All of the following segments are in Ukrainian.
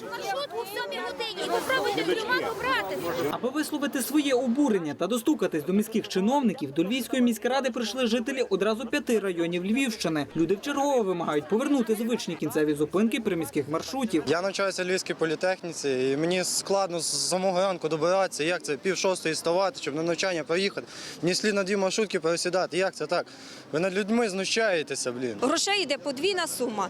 Chuva! Сьомій годині і попробуйте трьома добратися. Аби висловити своє обурення та достукатись до міських чиновників, до Львівської міськради прийшли жителі одразу п'яти районів Львівщини. Люди вчергово вимагають повернути звичні кінцеві зупинки приміських маршрутів. Я навчаюся в Львівській політехніці, і мені складно з самого ранку добиратися. Як це пів шостої ставати, щоб на навчання поїхати? Мені слід на дві маршрутки пересідати. Як це так? Ви над людьми знущаєтеся, блін. Грошей йде подвійна сума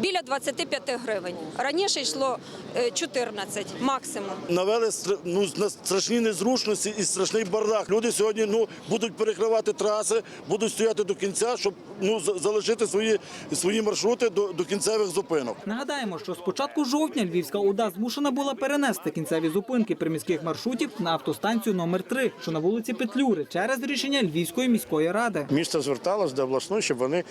біля 25 гривень. Раніше йшло е, 14 максимум. навели ну, на страшні незручності і страшний бардак. Люди сьогодні ну, будуть перекривати траси, будуть стояти до кінця, щоб ну, за- залишити свої, свої маршрути до, до кінцевих зупинок. Нагадаємо, що з початку жовтня Львівська ОДА змушена була перенести кінцеві зупинки приміських маршрутів на автостанцію номер 3 що на вулиці Петлюри, через рішення Львівської міської ради. Місто зверталось до обласної, щоб вони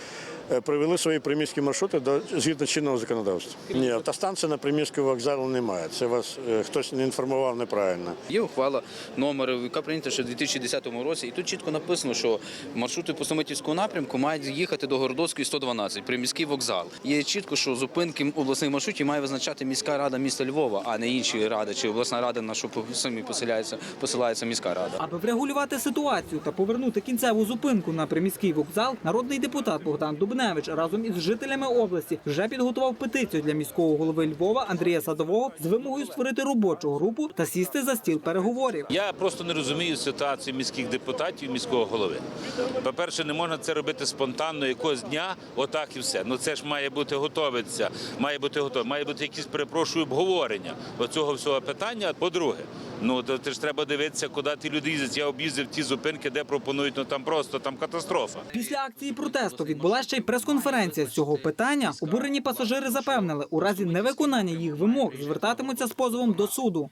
е, привели свої приміські маршрути до згідно чинного законодавства. Ні, автостанції на приміському вокзалу немає. Це вас е, хтось не інформував неправильно. Є ухвала номер, яка прийнята ще в 2010 році, і тут чітко написано, що маршрути по Самитівському напрямку мають їхати до Городоцької 112, приміський вокзал. Є чітко, що зупинки обласних маршрутів має визначати міська рада міста Львова, а не інші ради чи обласна рада, на що самі поселяється, посилається міська рада. Аби врегулювати ситуацію та повернути кінцеву зупинку на приміський вокзал, народний депутат Богдан Дубневич разом із жителями області вже підготував петицію для міського голови Львова Андрія Садового з вимогою створити робочу групу та сісти за стіл переговорів. Я просто не розумію ситуацію міських депутатів, міського голови. По-перше, не можна це робити спонтанно якогось дня, отак і все. Ну це ж має бути готовиться, має бути готове, має бути якісь, перепрошую, обговорення оцього всього питання. По-друге, ну то ти ж треба дивитися, куди ті люди їздять. Я об'їздив ті зупинки, де пропонують, ну там просто там катастрофа. Після акції протесту відбулася ще й прес-конференція з цього питання. Обурені пасажири запевнили, у разі невиконання їх вимог звертатимуться з позовом до суду.